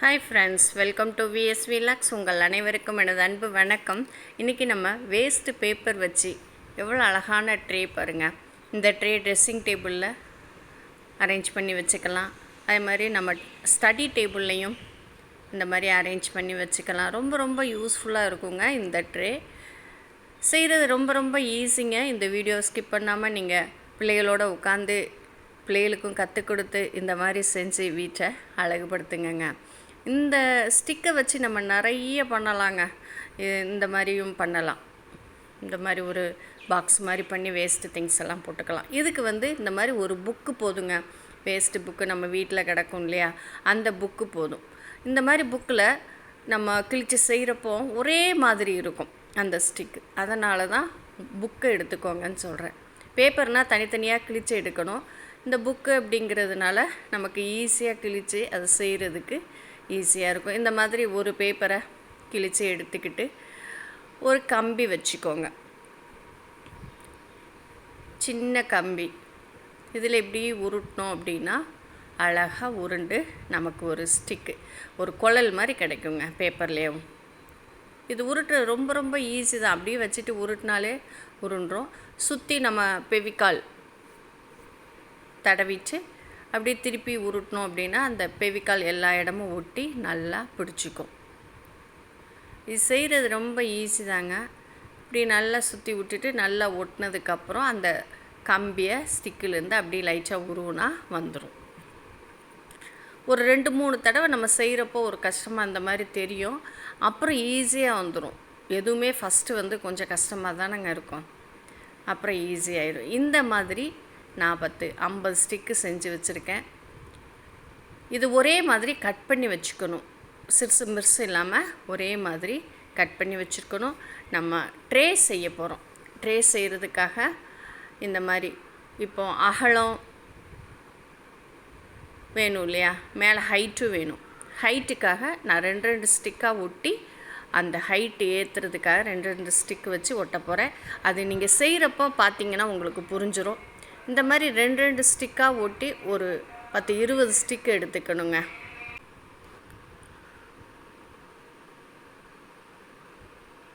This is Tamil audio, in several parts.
Hi friends welcome to VSV logs உங்கள் அனைவருக்கும் எனது அன்பு வணக்கம். இன்றைக்கி நம்ம வேஸ்ட்டு பேப்பர் வச்சு எவ்வளோ அழகான ட்ரே பாருங்கள் இந்த ட்ரே ட்ரெஸ்ஸிங் டேபிளில் அரேஞ்ச் பண்ணி வச்சுக்கலாம். அதே மாதிரி நம்ம ஸ்டடி டேபிள்லையும் இந்த மாதிரி அரேஞ்ச் பண்ணி வச்சுக்கலாம். ரொம்ப ரொம்ப யூஸ்ஃபுல்லாக இருக்குங்க இந்த ட்ரே செய்கிறது ரொம்ப ரொம்ப ஈஸிங்க இந்த வீடியோ ஸ்கிப் பண்ணாமல் நீங்கள் பிள்ளைகளோடு உட்காந்து பிள்ளைகளுக்கும் கற்றுக் கொடுத்து இந்த மாதிரி செஞ்சு வீட்டை அழகுபடுத்துங்கங்க. இந்த ஸ்டிக்கை வச்சு நம்ம நிறைய பண்ணலாங்க. இந்த மாதிரியும் பண்ணலாம். இந்த மாதிரி ஒரு பாக்ஸ் மாதிரி பண்ணி வேஸ்ட்டு திங்ஸ் எல்லாம் போட்டுக்கலாம். இதுக்கு வந்து இந்த மாதிரி ஒரு புக்கு போதுங்க. வேஸ்ட்டு புக்கு நம்ம வீட்டில் கிடக்கும் இல்லையா? அந்த புக்கு போதும். இந்த மாதிரி புக்கில் நம்ம கிழிச்சு செய்கிறப்போ ஒரே மாதிரி இருக்கும் அந்த ஸ்டிக்கு அதனால தான் புக்கை எடுத்துக்கோங்கன்னு சொல்கிறேன் பேப்பர்னால் தனித்தனியாக கிழிச்சு எடுக்கணும். இந்த புக்கு அப்படிங்கிறதுனால நமக்கு ஈஸியாக கிழித்து அதை செய்கிறதுக்கு ஈஸியாக இருக்கும். இந்த மாதிரி ஒரு பேப்பரை கிழிச்சு எடுத்துக்கிட்டு ஒரு கம்பி வச்சுக்கோங்க. சின்ன கம்பி. இதில் எப்படி உருட்டினோம் அப்படின்னா அழகாக உருண்டு நமக்கு ஒரு ஸ்டிக்கு ஒரு குழல் மாதிரி கிடைக்குங்க பேப்பர்லேயும் இது உருட்டுற ரொம்ப ரொம்ப ஈஸி தான். அப்படியே வச்சுட்டு உருட்டினாலே உருண்டுறோம் சுற்றி நம்ம பெவிக்கால் தடவிட்டு அப்படியே திருப்பி உருட்டணும் அப்படின்னா அந்த பெவிக்கால் எல்லா இடமும் ஒட்டி நல்லா பிடிச்சிக்கும். இது செய்கிறது ரொம்ப ஈஸி தாங்க. இப்படி நல்லா சுற்றி விட்டுட்டு நல்லா ஒட்டினதுக்கப்புறம் அந்த கம்பியை ஸ்டிக்கிலேருந்து அப்படியே லைட்டாக உருவுனா வந்துடும் ஒரு ரெண்டு மூணு தடவை நம்ம செய்கிறப்போ ஒரு கஷ்டமாக அந்த மாதிரி தெரியும். அப்புறம் ஈஸியாக வந்துடும் எதுவுமே ஃபஸ்ட்டு வந்து கொஞ்சம் கஷ்டமாக தானேங்க இருக்கும். அப்புறம் ஈஸியாகிடும் இந்த மாதிரி நான் பத்து ஐம்பது ஸ்டிக்கு செஞ்சு வச்சுருக்கேன். இது ஒரே மாதிரி கட் பண்ணி வச்சுக்கணும். சிறுசு மிருசு இல்லாமல் ஒரே மாதிரி கட் பண்ணி வச்சுருக்கணும். நம்ம ட்ரே செய்ய போகிறோம் ட்ரே செய்கிறதுக்காக இந்த மாதிரி இப்போ அகலம் வேணும் இல்லையா? மேலே ஹைட்டும் வேணும். ஹைட்டுக்காக நான் ரெண்டு ரெண்டு ஸ்டிக்காக ஒட்டி அந்த ஹைட்டு ஏற்றுறதுக்காக ரெண்டு ரெண்டு ஸ்டிக் வச்சு ஒட்ட போகிறேன் அது நீங்கள் செய்கிறப்போ பார்த்தீங்கன்னா உங்களுக்கு புரிஞ்சிடும் இந்த மாதிரி ரெண்டு ரெண்டு ஸ்டிக்காக ஒட்டி ஒரு பத்து இருபது ஸ்டிக் எடுத்துக்கணுங்க.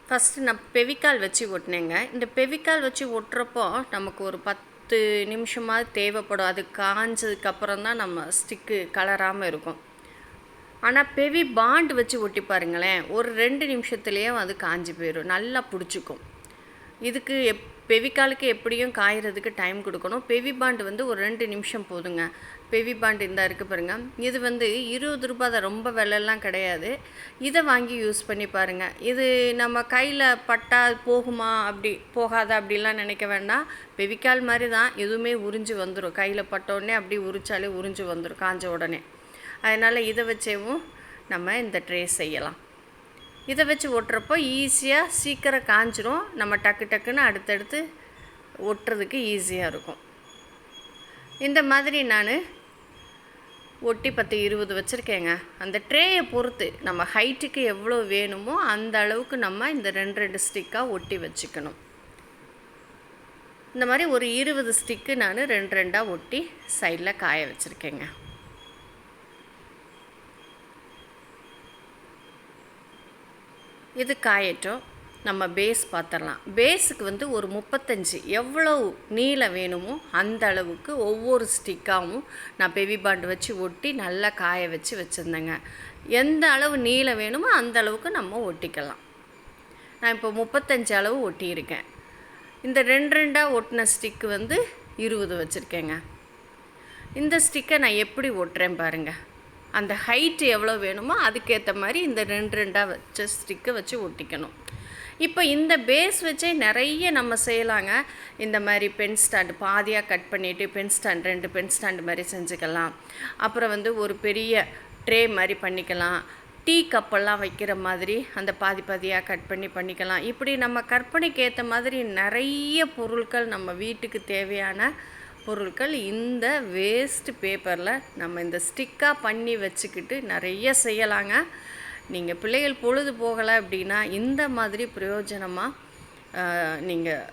ஃபஸ்ட்டு நான் பெவிக்கால் வச்சு ஒட்டினேங்க இந்த பெவிக்கால் வச்சு ஒட்டுறப்போ நமக்கு ஒரு பத்து நிமிஷமாக தேவைப்படும். அது காஞ்சதுக்கப்புறம் தான் நம்ம ஸ்டிக்கு கலராமல் இருக்கும். ஆனால் பெவி பாண்டு வச்சு ஒட்டி பாருங்களேன். ஒரு ரெண்டு நிமிஷத்துலேயே அது காஞ்சி போயிடும் நல்லா பிடிச்சிக்கும். இதுக்கு எப் பெவிக்காலுக்கு எப்படியும் காயறதுக்கு டைம் கொடுக்கணும். பெவி பாண்டு வந்து ஒரு ரெண்டு நிமிஷம் போதுங்க. பெவி பாண்டு இந்த இருக்குது பாருங்கள் இது வந்து இருபது ரூபா தான் ரொம்ப விலைலாம் கிடையாது. இதை வாங்கி யூஸ் பண்ணி பாருங்கள் இது நம்ம கையில் பட்டா போகுமா அப்படி போகாதா அப்படிலாம் நினைக்க வேண்டாம். பெவிக்கால் மாதிரி தான் எதுவுமே உறிஞ்சு வந்துடும் கையில் பட்ட உடனே அப்படி உரிச்சாலே உறிஞ்சு வந்துடும் காஞ்ச உடனே. அதனால் இதை வச்சேவும் நம்ம இந்த ட்ரே செய்யலாம். இதை வச்சு ஒட்டுறப்போ ஈஸியாக சீக்கிரம் காஞ்சிரும். நம்ம டக்கு டக்குன்னு அடுத்தடுத்து ஒட்டுறதுக்கு ஈஸியாக இருக்கும். இந்த மாதிரி நான் ஒட்டி பத்து இருபது வச்சுருக்கேங்க. அந்த ட்ரேயை பொறுத்து நம்ம ஹைட்டுக்கு எவ்வளோ வேணுமோ அந்த அளவுக்கு நம்ம இந்த ரெண்டு ரெண்டு ஸ்டிக்காக ஒட்டி வச்சுக்கணும். இந்த மாதிரி ஒரு இருபது ஸ்டிக்கு நான் ரெண்டு ரெண்டாக ஒட்டி சைடில் காய வச்சுருக்கேங்க. இது காயட்டும். நம்ம பேஸ் பார்த்துடலாம். பேஸுக்கு வந்து ஒரு முப்பத்தஞ்சு. எவ்வளோ நீளம் வேணுமோ அந்த அளவுக்கு ஒவ்வொரு ஸ்டிக்காகவும் நான் பெவி பாண்டு வச்சு ஒட்டி நல்லா காய வச்சு வச்சுருந்தேங்க. எந்த அளவு நீளம் வேணுமோ அந்த அளவுக்கு நம்ம ஒட்டிக்கலாம். நான் இப்போ முப்பத்தஞ்சு அளவு ஒட்டியிருக்கேன். இந்த ரெண்டு ரெண்டாக ஒட்டின ஸ்டிக்கு வந்து இருபது வச்சுருக்கேங்க. இந்த ஸ்டிக்கை நான் எப்படி ஒட்டுறேன் பாருங்கள் அந்த ஹைட்டு எவ்வளோ வேணுமோ அதுக்கேற்ற மாதிரி இந்த ரெண்டு ரெண்டாக வச்ச ஸ்டிக்கை வச்சு ஒட்டிக்கணும். இப்போ இந்த பேஸ் வச்சே நிறைய நம்ம செய்யலாங்க. இந்த மாதிரி பென் ஸ்டாண்டு பாதியாக கட் பண்ணிவிட்டு பென் ஸ்டாண்ட் ரெண்டு பென் ஸ்டாண்டு மாதிரி செஞ்சுக்கலாம். அப்புறம் வந்து ஒரு பெரிய ட்ரே மாதிரி பண்ணிக்கலாம். டீ கப்பெல்லாம் வைக்கிற மாதிரி அந்த பாதி பாதியாக கட் பண்ணி பண்ணிக்கலாம். இப்படி நம்ம கற்பனைக்கு ஏற்ற மாதிரி நிறைய பொருட்கள் நம்ம வீட்டுக்கு தேவையான பொருட்கள் இந்த வேஸ்ட் பேப்பரில் நம்ம இந்த ஸ்டிக்காக பண்ணி வச்சுக்கிட்டு நிறைய செய்யலாங்க. நீங்கள் பிள்ளைகள் பொழுது போகலை அப்படின்னா இந்த மாதிரி பிரயோஜனமாக நீங்கள்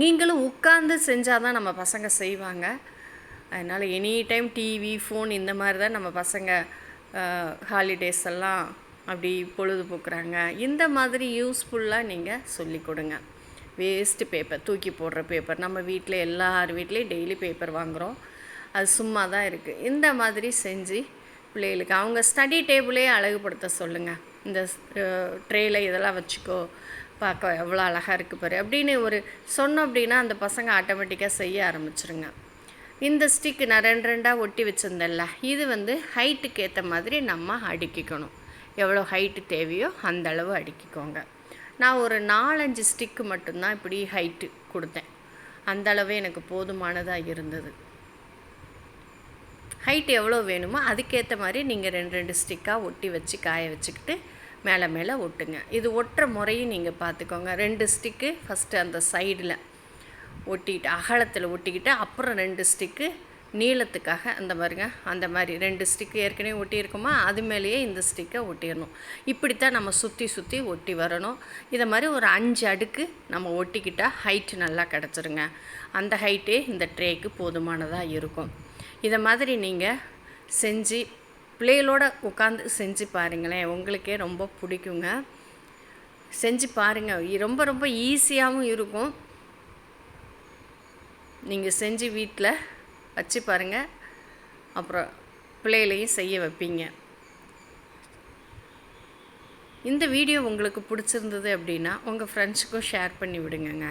நீங்களும் உட்கார்ந்து செஞ்சால் தான் நம்ம பசங்க செய்வாங்க. அதனால் எனி டைம் டிவி ஃபோன் இந்த மாதிரி தான் நம்ம பசங்க ஹாலிடேஸ் எல்லாம் அப்படி பொழுதுபோக்குறாங்க. இந்த மாதிரி யூஸ்ஃபுல்லாக நீங்கள் சொல்லிக் கொடுங்க. வேஸ்ட்டு பேப்பர் தூக்கி போடுற பேப்பர் நம்ம வீட்டில் எல்லார் வீட்லேயும் டெய்லி பேப்பர் வாங்குகிறோம் அது சும்மா தான் இருக்குது இந்த மாதிரி செஞ்சு பிள்ளைகளுக்கு அவங்க ஸ்டடி டேபிளே அழகுபடுத்த சொல்லுங்கள் இந்த ட்ரேயில் இதெல்லாம் வச்சுக்கோ. பார்க்க எவ்வளோ அழகாக இருக்குது பாரு. அப்படின்னு ஒரு சொன்னோம் அப்படின்னா அந்த பசங்க ஆட்டோமேட்டிக்காக செய்ய ஆரம்பிச்சிருங்க. இந்த ஸ்டிக்கு நான் ரெண்டு ரெண்டாக ஒட்டி வச்சுருந்தேன்ல. இது வந்து ஹைட்டுக்கு ஏற்ற மாதிரி நம்ம அடுக்கிக்கணும். எவ்வளோ ஹைட்டு தேவையோ அந்த அளவு அடுக்கிக்கோங்க. நான் ஒரு நாலஞ்சு ஸ்டிக்கு மட்டும்தான் இப்படி ஹைட்டு கொடுத்தேன். அந்த எனக்கு போதுமானதாக இருந்தது. ஹைட் எவ்வளோ வேணுமோ அதுக்கேற்ற மாதிரி நீங்கள் ரெண்டு ரெண்டு ஸ்டிக்காக ஒட்டி வச்சு காய வச்சுக்கிட்டு மேலே மேலே ஒட்டுங்க. இது ஒட்டுற முறையும் நீங்கள் பார்த்துக்கோங்க ரெண்டு ஸ்டிக்கு ஃபஸ்ட்டு அந்த சைடில் ஒட்டிக்கிட்டு அகலத்தில் ஒட்டிக்கிட்டு அப்புறம் ரெண்டு ஸ்டிக்கு நீளத்துக்காக அந்த மாதிரிங்க அந்த மாதிரி ரெண்டு ஸ்டிக்கு ஏற்கனவே ஒட்டியிருக்குமா? அது மேலேயே இந்த ஸ்டிக்கை ஒட்டிடணும். இப்படித்தான் நம்ம சுற்றி சுற்றி ஒட்டி வரணும். இதை மாதிரி ஒரு அஞ்சு அடுக்கு நம்ம ஒட்டிக்கிட்டால் ஹைட்டு நல்லா கிடச்சிருங்க. அந்த ஹைட்டே இந்த ட்ரேக்கு போதுமானதாக இருக்கும். இதை மாதிரி நீங்கள் செஞ்சு பிள்ளைகளோட உட்காந்து செஞ்சு பாருங்களேன். உங்களுக்கே ரொம்ப பிடிக்குங்க. செஞ்சு பாருங்கள் ரொம்ப ரொம்ப ஈஸியாகவும் இருக்கும். நீங்கள் செஞ்சு வீட்டில் வச்சு பாருங்கள் அப்புறம் பிள்ளைகளையும் செய்ய வைப்பீங்க. இந்த வீடியோ உங்களுக்கு பிடிச்சிருந்தது அப்படின்னா உங்கள் ஃப்ரெண்ட்ஸுக்கும் ஷேர் பண்ணி விடுங்கங்க.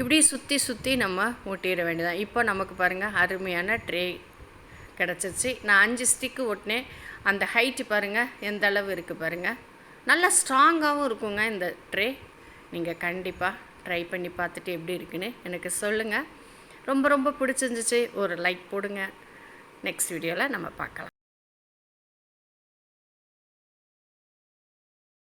இப்படி சுற்றி சுற்றி நம்ம ஒட்டிட வேண்டியதான் இப்போ நமக்கு பாருங்கள் அருமையான ட்ரே கிடச்சிருச்சு. நான் அஞ்சு ஸ்டிக்கு ஒட்டினேன். அந்த ஹைட்டு பாருங்கள் எந்த அளவு இருக்குது பாருங்கள் நல்லா ஸ்ட்ராங்காகவும் இருக்குங்க இந்த ட்ரே. நீங்கள் கண்டிப்பாக ட்ரை பண்ணி பார்த்துட்டு எப்படி இருக்குன்னு எனக்கு சொல்லுங்கள் ரொம்ப ரொம்ப பிடிச்சிருந்துச்சு. ஒரு லைக் போடுங்க. நெக்ஸ்ட் வீடியோவில் நம்ம பார்க்கலாம்.